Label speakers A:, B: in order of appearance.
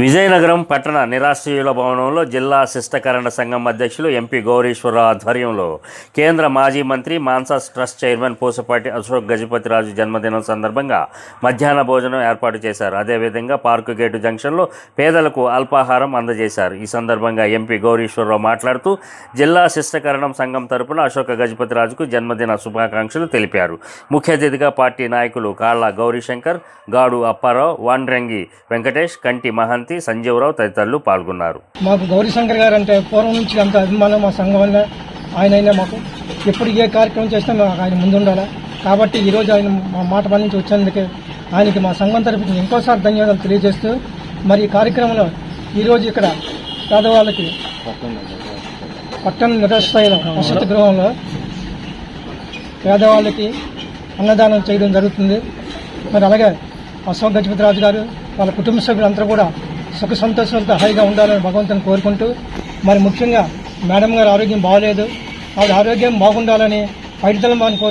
A: విజయనగరం పట్టణ నిరాశ్రయుల భవనంలో జిల్లా శిష్టకరణ సంఘం అధ్యక్షులు ఎంపీ గౌరీశ్వరరావు ఆధ్వర్యంలో కేంద్ర మాజీ మంత్రి మాన్సాస్ ట్రస్ట్ చైర్మన్ పూసపాటి అశోక్ గజపతిరాజు జన్మదినం సందర్భంగా మధ్యాహ్న భోజనం ఏర్పాటు చేశారు. అదేవిధంగా పార్కు గేటు జంక్షన్లో పేదలకు అల్పాహారం అందజేశారు. ఈ సందర్భంగా ఎంపీ గౌరీశ్వరరావు మాట్లాడుతూ జిల్లా శిష్టకరణం సంఘం తరపున అశోక గజపతిరాజుకు జన్మదిన శుభాకాంక్షలు తెలిపారు. ముఖ్య అతిథిగా పార్టీ నాయకులు కాళ్ళ గౌరీశంకర్ గాడు అప్పారావు వాండ్రంగి వెంకటేష్ కంటి మహంత్ సంజీవరావు తదితరులు పాల్గొన్నారు.
B: మాకు గౌరీశంకర్ గారు అంటే పూర్వం నుంచి అంత అభిమానం మా సంఘం వల్ల ఆయన అయినా మాకు. ఎప్పుడు ఏ కార్యక్రమం చేసినా మాకు ఆయన ముందు ఉండాలి కాబట్టి ఈరోజు ఆయన మా మాట పని నుంచి ఆయనకి మా సంఘం తరపున ఇంకోసారి ధన్యవాదాలు తెలియజేస్తూ మరి ఈ కార్యక్రమంలో ఈరోజు ఇక్కడ పేదవాళ్ళకి పట్టణ నిరస్థాయిలో వసతి గృహంలో పేదవాళ్ళకి అన్నదానం చేయడం జరుగుతుంది. మరి అలాగే అశోక్ గజపతిరాజు గారు వాళ్ళ కుటుంబ సభ్యులందరూ కూడా సుఖ సంతోషాలతో హాయిగా ఉండాలని భగవంతుని కోరుకుంటూ మరి ముఖ్యంగా మేడం గారి ఆరోగ్యం బాగోలేదు. ఆవిడ ఆరోగ్యం బాగుండాలని పైడితలం వారిని